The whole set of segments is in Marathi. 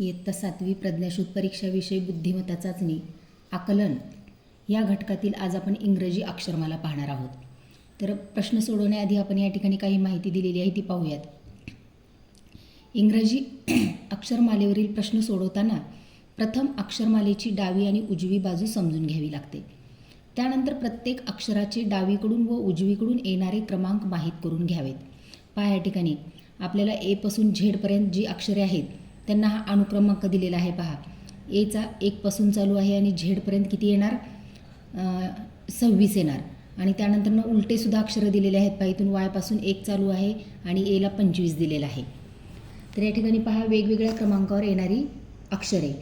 इयत्ता सातवी प्रज्ञाशोध परीक्षाविषयी बुद्धिमत्ता चाचणी आकलन. या घटकातील आज आपण इंग्रजी अक्षरमाला पाहणार आहोत. तर प्रश्न सोडवण्याआधी आपण या ठिकाणी काही माहिती दिलेली आहे ती पाहूयात. इंग्रजी अक्षरमालेवरील प्रश्न सोडवताना प्रथम अक्षरमालेची डावी आणि उजवी बाजू समजून घ्यावी लागते. त्यानंतर प्रत्येक अक्षराचे डावीकडून व उजवीकडून येणारे क्रमांक माहीत करून घ्यावेत. पहा या ठिकाणी आपल्याला एपासून झेडपर्यंत जी अक्षरे आहेत त्यांना हा अनुक्रमांक दिलेला आहे. पहा एचा एकपासून चालू आहे आणि झेडपर्यंत किती येणार? सव्वीस येणार. आणि त्यानंतर उलटेसुद्धा अक्षरं दिलेले आहेत. पहा इथून वायपासून एक चालू आहे आणि एला पंचवीस दिलेलं आहे. तर या ठिकाणी पहा वेगवेगळ्या क्रमांकावर येणारी अक्षरे.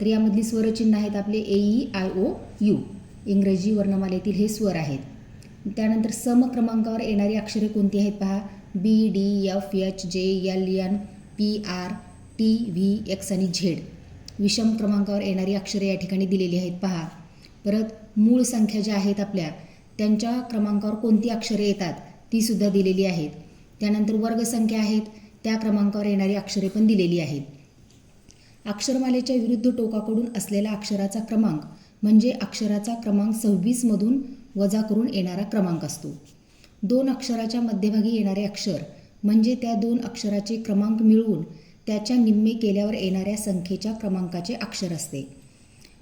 तर यामधली स्वरचिन्ह आहेत आपले A E I O U इंग्रजी वर्णमालेतील हे स्वर आहेत. त्यानंतर सम क्रमांकावर येणारी अक्षरे कोणती आहेत? पहा B D F H J L N P R T V X आणि झेड विषम क्रमांकावर येणारी अक्षरे या ठिकाणी दिलेली आहेत. पहा. परत मूळ संख्या ज्या आहेत आपल्या त्यांच्या क्रमांकावर कोणती अक्षरे येतात ती सुद्धा दिलेली आहेत. त्यानंतर वर्गसंख्या आहेत त्या क्रमांकावर येणारी अक्षरे पण दिलेली आहेत. अक्षरमालेच्या विरुद्ध टोकाकडून असलेला अक्षराचा क्रमांक म्हणजे अक्षराचा क्रमांक सव्वीसमधून वजा करून येणारा क्रमांक असतो. दोन अक्षराच्या मध्यभागी येणारे अक्षर म्हणजे त्या दोन अक्षराचे क्रमांक मिळवून त्याच्या निम्मे केल्यावर येणाऱ्या संख्येच्या क्रमांकाचे अक्षर असते.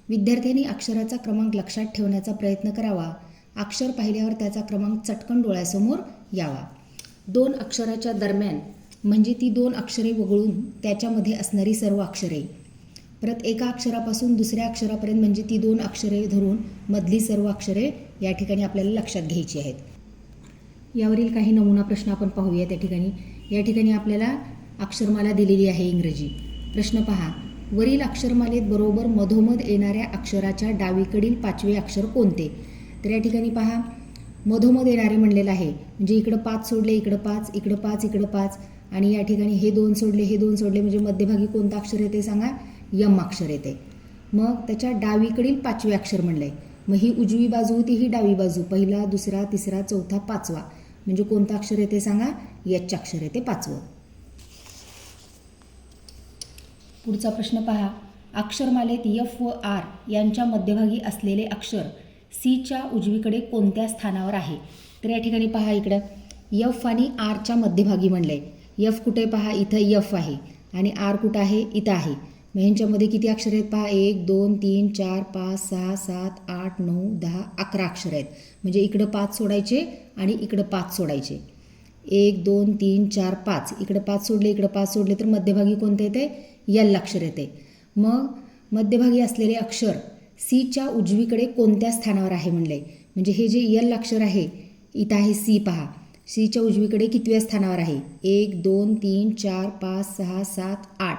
विद्यार्थ्यांनी अक्षराचा क्रमांक लक्षात ठेवण्याचा प्रयत्न करावा. अक्षर पाहिल्यावर त्याचा क्रमांक चटकन डोळ्यासमोर यावा. दोन अक्षराच्या दरम्यान म्हणजे ती दोन अक्षरे वगळून त्याच्यामध्ये असणारी सर्व अक्षरे. परत एका अक्षरापासून दुसऱ्या अक्षरापर्यंत म्हणजे ती दोन अक्षरे धरून मधली सर्व अक्षरे या ठिकाणी आपल्याला लक्षात घ्यायची आहेत. यावरील काही नमुना प्रश्न आपण पाहूया त्या ठिकाणी. या ठिकाणी आपल्याला अक्षरमाला दिलेली आहे इंग्रजी. प्रश्न पहा वरील अक्षरमालेत बरोबर मधोमध येणाऱ्या अक्षराच्या डावीकडील पाचवे अक्षर कोणते? तर या ठिकाणी पहा मधोमध येणारे म्हणलेलं आहे. म्हणजे इकडं पाच सोडले इकडं पाच इकडं पाच इकडं पाच. आणि या ठिकाणी हे दोन सोडले हे दोन सोडले म्हणजे मध्यभागी कोणतं अक्षर येते सांगा? यम अक्षर येते. मग त्याच्या डावीकडील पाचवे अक्षर म्हणलंय. मग ही उजवी बाजू होती ही डावी बाजू. पहिला दुसरा तिसरा चौथा पाचवा. म्हणजे कोणतं अक्षर येते सांगा? यच अक्षर येते पाचवं. पुढचा प्रश्न पहा. अक्षरमालेत यफ व आर यांच्या मध्यभागी असलेले अक्षर सीच्या उजवीकडे कोणत्या स्थानावर आहे? तर या ठिकाणी पहा इकडं. यफ आणि आरच्या मध्यभागी म्हणलंय यफ कुठे पहा? इथं यफ आहे. आणि आर कुठं आहे? इथं आहे. मग ह्यांच्यामध्ये किती अक्षर आहेत पहा? एक दोन तीन चार पाच सहा सात आठ नऊ दहा अकरा अक्षर आहेत. म्हणजे इकडं पाच सोडायचे आणि इकडं पाच सोडायचे. एक दोन तीन चार पाच. इकडं पाच सोडले इकडं पाच सोडले तर मध्यभागी कोणते येते यल अक्षर येते मग मध्यभागी असलेले अक्षर सीच्या उजवीकडे कोणत्या स्थानावर आहे म्हणले म्हणजे हे जे यल अक्षर आहे इथं आहे सी पहा. सीच्या उजवीकडे कितव्या स्थानावर आहे? एक दोन तीन चार पाच सहा सात आठ.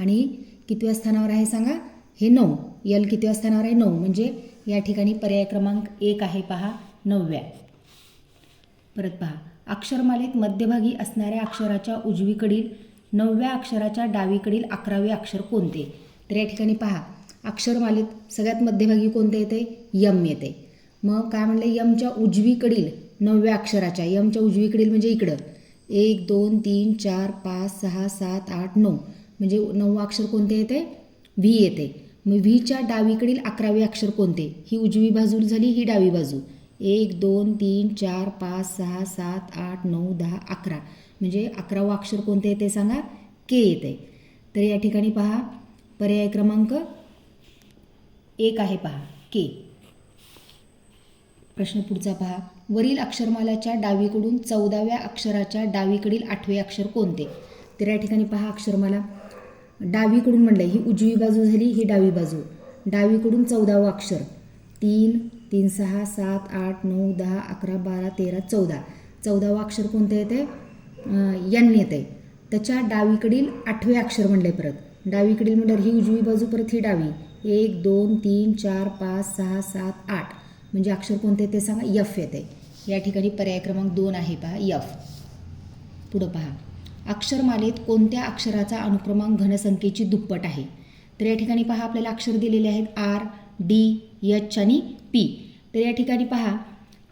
आणि कितव्या स्थानावर आहे सांगा? हे नऊ. यल कितव्या स्थानावर आहे? नऊ. म्हणजे या ठिकाणी पर्याय क्रमांक एक आहे पहा नवव्या. परत पहा. अक्षरमालेत मध्यभागी असणाऱ्या अक्षराच्या उजवीकडील नवव्या अक्षराच्या डावीकडील अकरावे अक्षर कोणते? तर या ठिकाणी पहा. अक्षरमालेत सगळ्यात मध्यभागी कोणते येते? यम येते. मग काय म्हणलं? यमच्या उजवीकडील नवव्या अक्षराच्या यमच्या उजवीकडील म्हणजे इकडं. एक दोन तीन चार पाच सहा सात आठ नऊ. म्हणजे नऊ अक्षर कोणते येते? व्ही येते. मग व्हीच्या डावीकडील अकरावे अक्षर कोणते? ही उजवी बाजू झाली ही डावी बाजू. एक दोन तीन चार पाच सहा सात आठ नऊ दहा अकरा. म्हणजे अकरावं अक्षर कोणते येते सांगा? के येते. तर या ठिकाणी पहा. पर्याय क्रमांक एक आहे पहा. के. प्रश्न पुढचा पहा. वरील अक्षरमालाच्या डावीकडून चौदाव्या अक्षराच्या डावीकडील आठवे अक्षर कोणते? तर या ठिकाणी पहा अक्षरमाला. डावीकडून म्हणलं ही उजवी बाजू झाली ही डावी बाजू. डावीकडून चौदावं अक्षर. तीन तीन सहा सात आठ नऊ दहा अकरा बारा तेरा चौदा. चौदावं अक्षर कोणतं येते यन येते त्याच्या डावीकडील आठवे अक्षर म्हणले परत. डावीकडील म्हणल्यावर ही उजवी बाजू परत ही डावी. एक दोन तीन चार पाच सहा सात आठ. म्हणजे अक्षर कोणते ते सांगा? यफ येते या ठिकाणी पर्याय क्रमांक दोन आहे पहा यफ पुढं पहा. अक्षरमालेत कोणत्या अक्षराचा अनुक्रमांक घनसंख्येची दुप्पट आहे? तर या ठिकाणी पहा आपल्याला अक्षर दिलेले आहेत. आर डी एच आणि पी तर या ठिकाणी पहा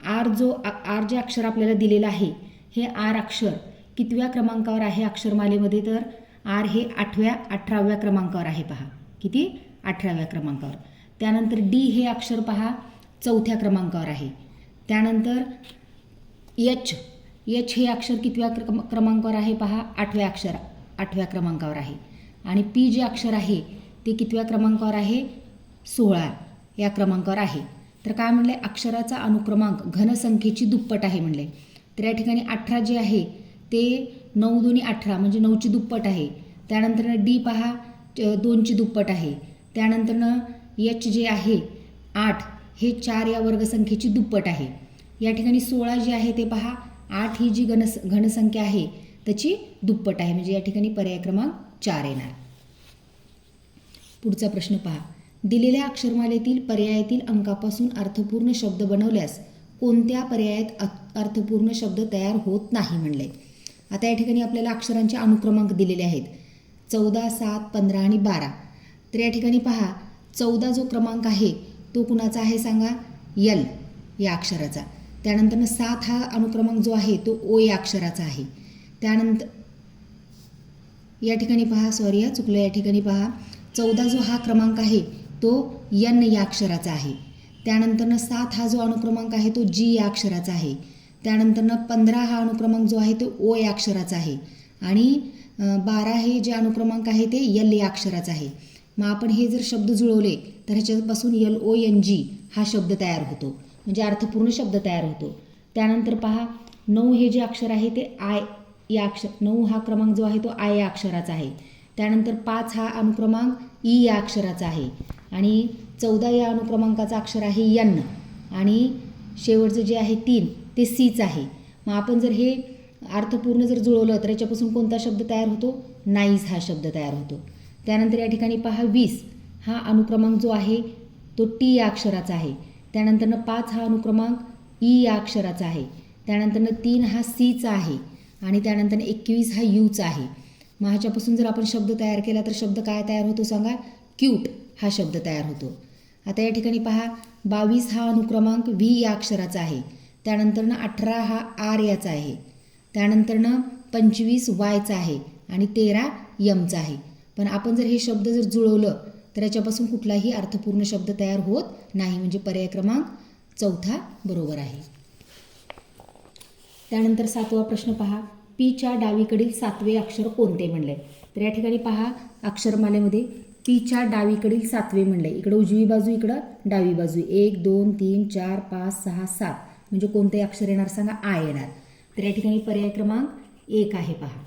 आर जो आर जे अक्षर आपल्याला दिलेलं आहे हे आर अक्षर कितव्या क्रमांकावर आहे अक्षरमालेमध्ये? तर आर हे आठव्या अठराव्या क्रमांकावर आहे पहा. किती? अठराव्या क्रमांकावर. त्यानंतर डी हे अक्षर पहा चौथ्या क्रमांकावर आहे. त्यानंतर एच एच हे अक्षर कितव्या क्रम क्रमांकावर आहे पहा आठव्या अक्षर आठव्या क्रमांकावर आहे. आणि पी जे अक्षर आहे ते कितव्या क्रमांकावर आहे? सोळा या क्रमांकावर आहे. तर काय म्हणले? अक्षराचा अनुक्रमांक घनसंख्येची दुप्पट आहे म्हणले. तर या ठिकाणी अठरा जे आहे ते नऊ दोन्ही अठरा म्हणजे नऊची दुप्पट आहे. त्यानंतरनं डी पहा दोनची दुप्पट आहे. त्यानंतरनं एच जे आहे आठ हे चार या वर्गसंख्येची दुप्पट आहे. या ठिकाणी सोळा जे आहे ते पहा आठ ही जी घनस घनसंख्या आहे त्याची दुप्पट आहे. म्हणजे या ठिकाणी पर्याय क्रमांक चार येणार. पुढचा प्रश्न पहा. दिलेल्या अक्षरमालेतील पर्यायातील अंकापासून अर्थपूर्ण शब्द बनवल्यास कोणत्या पर्यायात अ- अर्थपूर्ण शब्द तयार होत नाही म्हणले. आता या ठिकाणी आपल्याला अक्षरांचे अनुक्रमांक दिलेले आहेत. चौदा सात पंधरा आणि बारा. तर या ठिकाणी पहा चौदा जो क्रमांक आहे तो कुणाचा आहे सांगा? यल या अक्षराचा. त्यानंतर सात हा अनुक्रमांक जो आहे तो ओ या अक्षराचा आहे. त्यानंतर या ठिकाणी पहा सॉरी या चुकलं. या ठिकाणी पहा चौदा जो हा क्रमांक आहे तो यन या अक्षराचा आहे. त्यानंतरनं सात हा जो अनुक्रमांक आहे तो जी या अक्षराचा आहे. त्यानंतरनं पंधरा हा अनुक्रमांक जो आहे तो ओ या अक्षराचा आहे. आणि बारा हे जे अनुक्रमांक आहे ते यल या अक्षराचा आहे. मग आपण हे जर शब्द जुळवले तर ह्याच्यापासून यल ओ एन जी हा शब्द तयार होतो. म्हणजे अर्थपूर्ण शब्द तयार होतो. त्यानंतर पहा नऊ हे जे अक्षर आहे ते आय या अक्षर नऊ हा क्रमांक जो आहे तो आय या अक्षराचा आहे. त्यानंतर पाच हा अनुक्रमांक ई या अक्षराचा आहे. आणि चौदा या अनुक्रमांकाचा अक्षर आहे यन्न आणि शेवटचं जे आहे तीन ते सीच आहे. मग आपण जर हे अर्थपूर्ण जर जुळवलं तर याच्यापासून कोणता शब्द तयार होतो? नाईस हा शब्द तयार होतो. त्यानंतर या ठिकाणी पहा वीस. हा अनुक्रमांक जो आहे तो टी या अक्षराचा आहे. त्यानंतरनं पाच हा अनुक्रमांक ई या अक्षराचा आहे. त्यानंतरनं तीन हा सीचा आहे. आणि त्यानंतर एकवीस हा यूचा आहे. मग ह्याच्यापासून जर आपण शब्द तयार केला तर शब्द काय तयार होतो सांगा? क्यूट. हा शब्द तयार होतो. आता या ठिकाणी पहा बावीस हा अनुक्रमांक व्ही या अक्षराचा आहे. त्यानंतरनं अठरा हा आर याचा आहे. त्यानंतरनं पंचवीस वायचा आहे आणि तेरा यमचा आहे. पण आपण जर हे शब्द जर जुळवलं तर याच्यापासून कुठलाही अर्थपूर्ण शब्द तयार होत नाही. म्हणजे पर्याय क्रमांक चौथा बरोबर आहे. त्यानंतर सातवा प्रश्न पहा. पीच्या डावीकडील सातवे अक्षर कोणते म्हणले? तर या ठिकाणी पहा अक्षरमालेमध्ये पीच्या डावीकडील सातवे म्हणले. इकडं उजवी बाजू इकडं डावी बाजू. एक दोन तीन चार पाच सहा सात. म्हणजे कोणते अक्षर येणार सांगा आ येणार. तर या ठिकाणी पर्याय क्रमांक एक आहे पहा.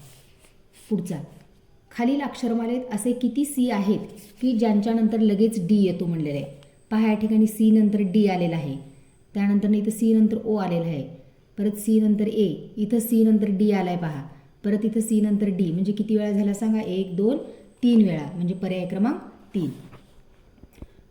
पुढचा. खालील अक्षरमालेत असे किती सी आहेत की ज्यांच्यानंतर लगेच डी येतो म्हणलेलं. आहे पहा या ठिकाणी सी नंतर डी आलेला आहे. त्यानंतर इथं सी नंतर ओ आलेला आहे. परत सी नंतर ए इथं सी नंतर डी आलाय पहा. परत इथं सी नंतर डी. म्हणजे किती वेळा झाला सांगा? एक दोन तीन वेळा म्हणजे पर्याय क्रमांक तीन.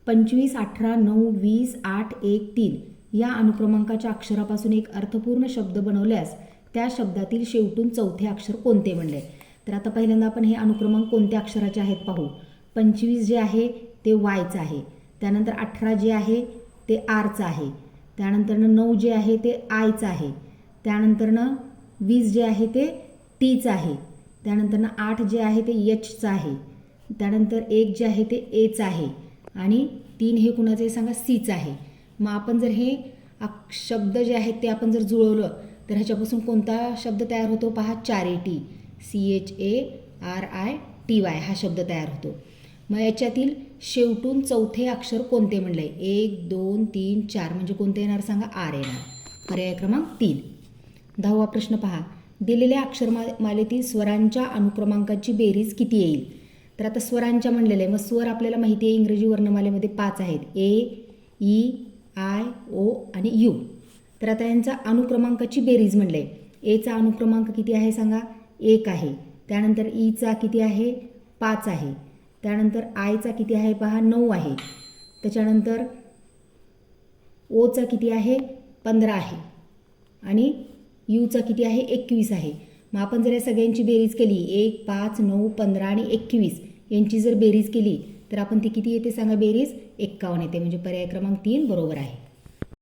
पंचवीस अठरा नऊ वीस आठ एक तीन या अनुक्रमांकाच्या अक्षरापासून एक अर्थपूर्ण शब्द बनवल्यास त्या शब्दातील शेवटून चौथे अक्षर कोणते म्हणले? तर आता पहिल्यांदा आपण हे अनुक्रमांक कोणत्या अक्षराचे आहेत पाहू. पंचवीस जे आहे ते वायचं आहे. त्यानंतर अठरा जे आहे ते आरचं आहे. त्यानंतरनं नऊ जे आहे ते आयचं आहे. त्यानंतरनं वीस जे आहे ते टीचं आहे. त्यानंतरनं आठ जे आहे ते एचचं आहे. त्यानंतर एक जे आहे ते एचं आहे. आणि तीन हे कुणाचं आहे सांगा सीचं आहे. मग आपण जर हे शब्द जे आहेत ते आपण जर जुळवलं तर ह्याच्यापासून कोणता शब्द तयार होतो पहा? चार A T C H A R I T Y हा शब्द तयार होतो. मग याच्यातील शेवटून चौथे अक्षर कोणते म्हणले एक दोन तीन चार. म्हणजे कोणते येणार सांगा? आर येणार. पर्याय क्रमांक तीन. दहावा प्रश्न पहा. दिलेल्या अक्षरमा मालेतील स्वरांच्या अनुक्रमांकाची बेरीज किती येईल? तर आता स्वरांच्या म्हणलेलं आहे मग स्वर आपल्याला माहिती आहे इंग्रजी वर्णमालेमध्ये पाच आहेत. ए ई आय ओ आणि यू. तर आता यांचा अनुक्रमांकाची बेरीज म्हणलं. आहे एचा अनुक्रमांक किती आहे सांगा? एक आहे. त्यानंतर ईचा किती आहे? पाच आहे. त्यानंतर आयचा किती आहे पहा? नऊ आहे. त्याच्यानंतर ओचा किती आहे? पंधरा आहे. आणि यूचा किती आहे? एकवीस आहे. मग आपण जर या सगळ्यांची बेरीज केली एक पाच नऊ पंधरा आणि एकवीस यांची जर बेरीज केली तर आपण ती किती येते सांगा? बेरीज एक्कावन्न येते. म्हणजे पर्याय क्रमांक तीन बरोबर आहे.